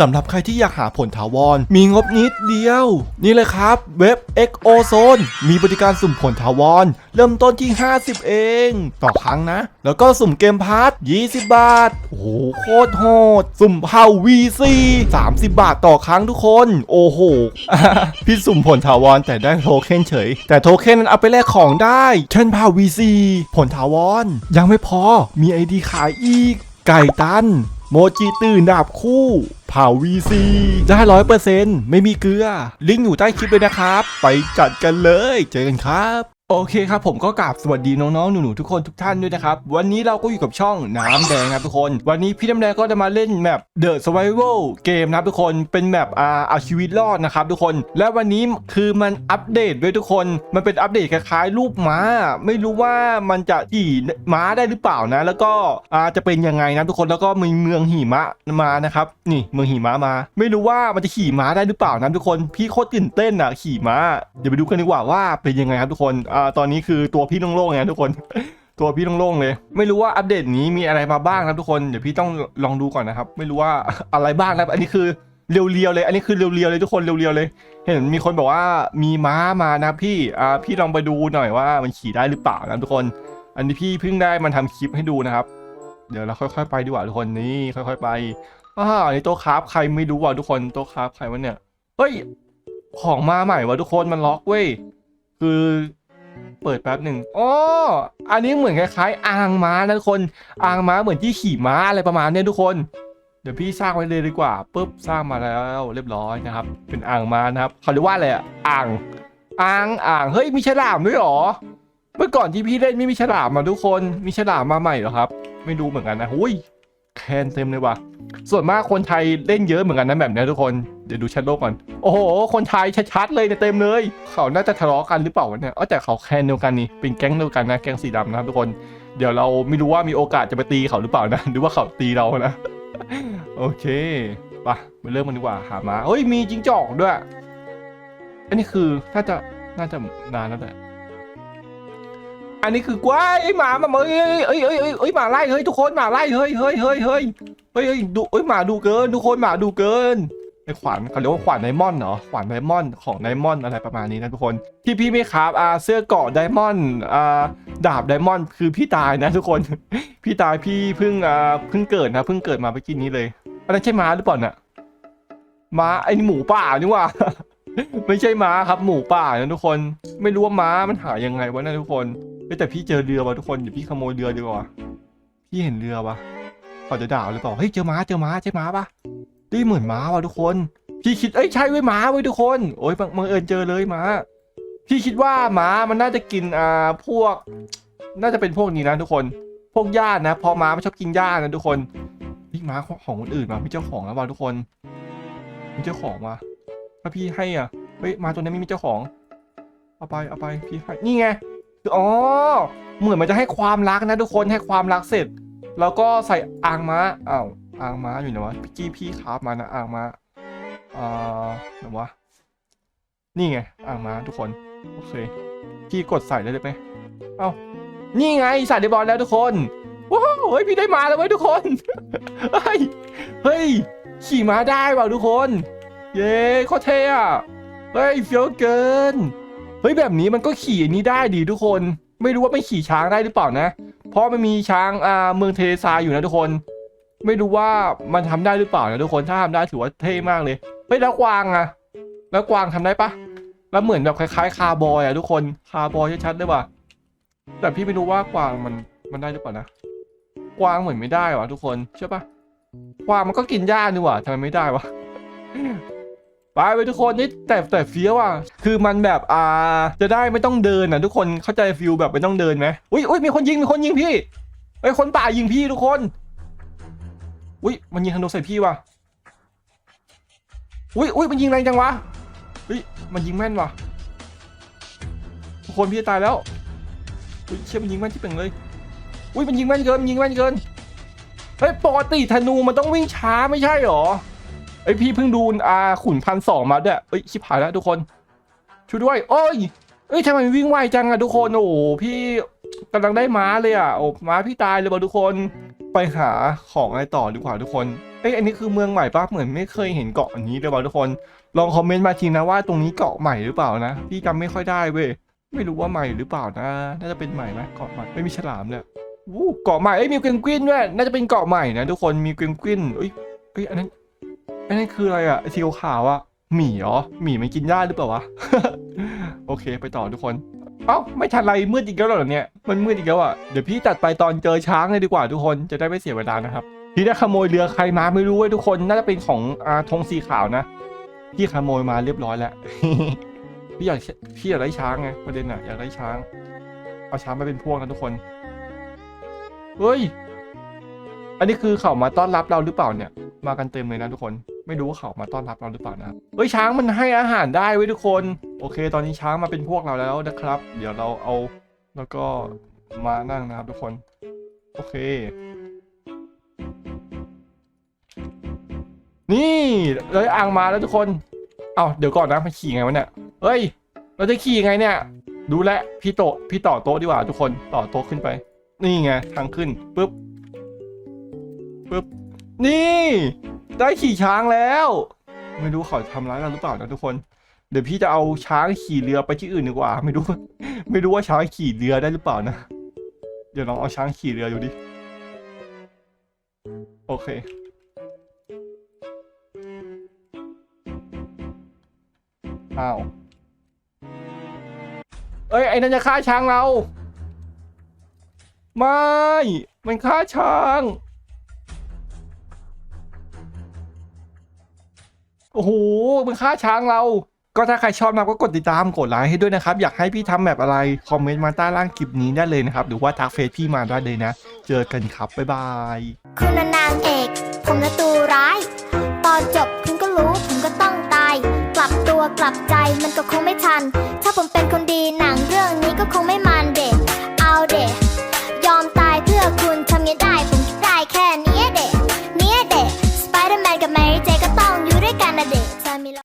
สำหรับใครที่อยากหาผลถาวร มีงบนิดเดียว นี่เลยครับ เว็บ XO Zone มีบริการสุ่มผลถาวร เริ่มต้นที่ 50 เอง ต่อครั้งนะ แล้วก็สุ่มเกมพาร์ท20 บาท โอ้โห โคตรโหด สุ่มเผา VC 30 บาทต่อครั้งทุกคน โอ้โห พี่สุ่มผลถาวรแต่ได้โทเค็นเฉย แต่โทเค็นนั้นเอาไปแลกของได้ เช่นเผา VC ผลถาวร ยังไม่พอ มีไอดีขายอีก ไก่ตัน โมจิตื่นดาบคู่ ผา VC ได้ร้อยเปอร์เซ็นต์ไม่มีเกลือ ลิงก์อยู่ใต้คลิปเลยนะครับ ไปจัดกันเลย เจอกันครับ โอเคครับผมก็กราบสวัสดีน้องๆหนูๆทุกคนทุกท่านด้วยนะครับ วันนี้เราก็อยู่กับช่องน้ำแดงครับทุกคน วันนี้พี่น้ำแดงก็จะมาเล่นแมป The Survival เกมนะครับทุกคนเป็นแมปอาเอาชีวิตรอดนะครับทุกคน และวันนี้คือมันอัปเดตด้วยทุกคน มันเป็นอัปเดตคล้ายๆรูปม้า ไม่รู้ว่ามันจะขี่ม้าได้หรือเปล่านะ แล้วก็อาจะเป็นยังไงนะทุกคนแล้วก็มีเมืองหิมะมานะครับนี่เมืองหิมะมา ไม่รู้ว่ามันจะขี่ม้าได้หรือเปล่านะทุกคน พี่โคตรตื่นเต้นอะขี่ม้าเดี๋ยวไปดูกันดีกว่าว่าเป็นยังไงครับทุกคนอ่าตอนนี้คือตัวพี่โล่งๆไงทุกคน ตัวพี่โล่งๆเลย ไม่รู้ว่าอัปเดตนี้มีอะไรมาบ้างนะทุกคนเดี๋ยวพี่ต้องลองดูก่อนนะครับ ไม่รู้ว่าอะไรบ้างนะอันนี้คือเรียวๆเลย อันนี้คือเรียวๆเลยทุกคนเรียวๆเลย เห็นมีคนบอกว่ามีม้ามานะพี่อ่าพี่ลองไปดูหน่อยว่ามันขี่ได้หรือเปล่านะทุกคน อันนี้พี่เพิ่งได้มันทำคลิปให้ดูนะครับ เดี๋ยวเราค่อยๆ ไปดีกว่าทุกคนนี่ค่อยๆไปอ่าอันนี้โต๊ะคราฟใครไม่รู้ว่ะทุกคนโต๊ะคราฟใครวะเนี่ยเฮ้ยของมาใหม่วะทุกคนมันล็อกเว้ยคือ เปิดแป๊บหนึ่งอ๋ออันนี้เหมือนคล้ายๆ อ่างม้านะทุกคนอ่างม้าเหมือนที่ขี่ม้าอะไรประมาณเนี้ยทุกคนเดี๋ยวพี่สร้างไว้เลยดีกว่าปุ๊บสร้างมาแล้วเรียบร้อยนะครับ เป็นอ่างม้านะครับเขาเรียกว่าอะไรอะอ่างอ่างอ่างเฮ้ยมีฉลามด้วยหรอเมื่อก่อนที่พี่เล่นไม่มีฉลามมาทุกคนมีฉลามมาใหม่เหรอครับ ไม่รู้เหมือนกันนะหุย นเต็มเลยว่ะ ส่วนมากคนไทยเล่นเยอะเหมือนกันนะแบบนี้ทุกคน เดี๋ยวดูแชทโลกก่อน โอ้โห คนไทยชัดๆเลยเนี่ยเต็มเลย เขาน่าจะทะเลาะกันหรือเปล่าวะเนี่ย เออแต่เขาแคนเดียวกันนี่ เป็นแก๊งเดียวกันนะ แก๊งสีดำนะครับทุกคน เดี๋ยวเราไม่รู้ว่ามีโอกาสจะไปตีเขาหรือเปล่านะ หรือว่าเขาตีเรานะ โอเคไปไปเริ่มกันดีกว่า หามาเฮ้ย มีจิงจอกด้วย อันนี้คือน่าจะ น่าจะนานแล้วแหละ อันนี้คือกว้ายไอ้หมามาเอ้ยเอ้ยเอ้ยเอ้ยเอ้ยหมาไล่เฮ้ยทุกคนหมาไล่เฮ้ยเฮ้ยเฮ้ยเฮ้ยเฮ้ยเฮ้ยดูเอ้ยหมาดูเกิน ทุกคนหมาดูเกินไอ้ขวานเขาเรียกว่าขวานไดมอนด์เหรอขวานไดมอนด์ของไดมอนด์อะไรประมาณนี้นะทุกคนที่พี่ไม่ครับอ่าเสื้อเกาะไดมอนด์อ่าดาบไดมอนด์คือพี่ตายนะทุกคน พี่ตายพี่เพิ่งอ่าเพิ่งเกิดนะเพิ่งเกิดมาเมื่อกี้นี้เลยอันนั้นใช่ม้าหรือเปล่าน่ะม้าไอ้นี่หมูป่านี่ว่าไม่ใช่ม้าครับหมูป่านะทุกคน ไม่รู้ว่าม้ามันหายังไงวะนะทุกคน เฮ้ยแต่พี่เจอเรือว่ะทุกคนเดี๋ยวพี่ขโมยเรือดีกว่าพี่เห็นเรือปะเขาจะด่าหรือเปล่าเฮ้ยเจอม้าเจอม้าใช่ม้าปะนี่เหมือนม้าว่ะทุกคน พี่คิดเอ้ยใช่เว้ยม้าเว้ยทุกคนโอ้ยบังเอิญเจอเลยม้า พี่คิดว่าม้ามันน่าจะกินอ่าพวก น่าจะเป็นพวกนี้นะทุกคน พวกหญ้านะเพอม้าไม่ชอบกินหญ้านะทุกคนพี่ม้าของคนอื่นมาพี่เจ้าของแล้วว่ะทุกคน มีเจ้าของว่ะถ้าพี่ให้อะเฮ้ยมาตัวนี้ไม่มีเจ้าของเอาไปเอาไปพี่ให้นี่ไง คืออ๋อเหมือนมันจะให้ความรักนะทุกคนให้ความรักเสร็จ แล้วก็ใส่อ่างม้าอ้าวอ่างม้าอยู่ไหนวะพี่กี้พี่คราบมานะอ่างม้าอ่าไหนวะนี่ไงอ่างม้าทุกคนโอเคพี่กดใส่ได้เลยไหมเอ้านี่ไงใส่ได้บอลแล้วทุกคนว้าวเฮ้ยพี่ได้มาแล้วเว้ยทุกคนเฮ้ยเฮ้ยขี่ม้าได้ว่ะทุกคน เย้โคตรเท่อะเฮ้ยเฟี้ยวเกิน เฮ้ยแบบนี้มันก็ขี่นี้ได้ดีทุกคน ไม่รู้ว่าไม่ขี่ช้างได้หรือเปล่านะ เพราะมันมีช้างอ่าเมืองเทซายอยู่นะทุกคน ไม่รู้ว่ามันทำได้หรือเปล่านะทุกคนถ้าทำได้ถือว่าเท่มากเลยเฮ้ยแล้วกวางอะแล้วกวางทำได้ปะแล้วเหมือนแบบคล้ายๆ คาร์บอยอะทุกคนคาร์บอยชัดๆเลยว่ะแต่พี่ไม่รู้ว่ากวางมันมันได้หรือเปล่านะกวางเหมือนไม่ได้ว่ะทุกคนใช่ปะกวางมันก็กินหญ้านี่หว่าทำไมไม่ได้วะ ไปไปทุกคนนี่แต่แต่เฟี้ยวอะ คือมันแบบอ่าจะได้ไม่ต้องเดินอะทุกคนเข้าใจฟิลแบบไม่ต้องเดินไหมอุ้ยอุ้ยมีคนยิงมีคนยิงพี่ไอ้คนป่ายิงพี่ทุกคน อุ้ยมันยิงธนูใส่พี่ว่ะอุ้ยอุ้ยมันยิงแรงจังวะอุ้ยมันยิงแม่นว่ะทุกคนพี่ตายแล้วอุ้ยเชี่ยมันยิงแม่นที่เป่งเลยอุ้ยมันยิงแม่นเกินมันยิงแม่นเกินเฮ้ยปกติธนูมันต้องวิ่งช้าไม่ใช่หรอ อยพี่เพิ่งดูอาขุนพันสองมาด้วยเอ้ยชิบหายแล้วทุกคนช่วยด้วยโอ้ยเอ้ยทำไมวิ่งไวจังอะทุกคนโอ้โหพี่กำลังได้ม้าเลยอะโอ้ม้าพี่ตายเลยว่ทุกคนไปหาของอะไรต่อดีกว่าทุกคนเอ้ยอันนี้คือเมืองใหม่ปะเหมือนไม่เคยเห็นเกาะอย่างนี้เลยว่ทุกคน ลองคอมเมนต์มาทีนะว่าตรงนี้เกาะใหม่หรือเปล่านะพี่จำไม่ค่อยได้เว้ยไม่รู้ว่าใหม่หรือเปล่านะ น่าจะเป็นใหม่ไหมเกาะใหม่ไม่มีฉลามเลยวู้เกาะใหม่เอ้ยมีเกวนกวินด้วยน่าจะเป็นเกาะใหม่นะทุกคนมีเกวนกวินเอ้ยเอ้ยอันนั้น อันนั้คืออะไรอะไอสีขาวอะหมีเหรอหมีมันกินได้าหรือเปล่าวะ โอเคไปต่อทุกคน เอ้าไม่ทันไรมืดอีกแล้วเหรอเนี่ย มันมืดอีกแล้วอะเดี๋ยวพี่ตัดไปตอนเจอช้างเลยดีกว่าทุกคนจะได้ไม่เสียเวลานะครับพี่ได้ขโมยเรือใครมาไม่รู้เว้ยทุกคนน่าจะเป็นของอาธงสีขาวนะพี่ขโมยมาเรียบร้อยแล้วพี่อยากพี่อยากได้ช้างไงประเด็นอะอยากได้ช้าง เอาช้างมาเป็นพวกนะทุกคนเฮ้ย อันนี้คือเขามาต้อนรับเราหรือเปล่าเนี่ย มากันเต็มเลยนะทุกคน ไม่รู้ว่าเขามาต้อนรับเราหรือเปล่านะครับเฮ้ยช้างมันให้อาหารได้เว้ยทุกคน โอเค ตอนนี้ช้างมาเป็นพวกเราแล้วนะครับ เดี๋ยวเราเอาแล้วก็มานั่งนะครับทุกคน โอเค นี่เลยอ่างมาแล้วทุกคน เอาเดี๋ยวก่อนนะมันขี่ไงวะเนี่ยเฮ้ย เราจะขี่ไงเนี่ย ดูแลพี่โตะพี่ต่อโต๊ะดีกว่าทุกคนต่อโต๊ะขึ้นไป นี่ไงทางขึ้นปุ๊บปุ๊บนี่ ได้ขี่ช้างแล้ว ไม่รู้เขาทำร้ายเราหรือเปล่านะทุกคน เดี๋ยวพี่จะเอาช้างขี่เรือไปที่อื่นดีกว่า ไม่รู้ ไม่รู้ว่าช้างขี่เรือได้หรือเปล่านะ เดี๋ยวลองเอาช้างขี่เรือดูดิ โอเค อ้าว เอ้ยไอ้นั่นจะฆ่าช้างเรา ไม่ มันฆ่าช้าง อ้โหมันฆ่าช้างเรา ก็ถ้าใครชอบนะก็กดติดตามกดไลค์ให้ด้วยนะครับ อยากให้พี่ทำแบบอะไร คอมเมนต์มาใต้ล่างคลิปนี้ได้เลยนะครับ หรือว่าทักเฟซพี่มาได้เลยนะ เจอกันครับ บ๊ายบาย คุณนางเอก ผมนะตัวร้าย ตอนจบคุณก็รู้ผมก็ต้องตาย กลับตัวกลับใจมันก็คงไม่ทัน ถ้าผมเป็นคนดีหนังเรื่องนี้ก็คงไม่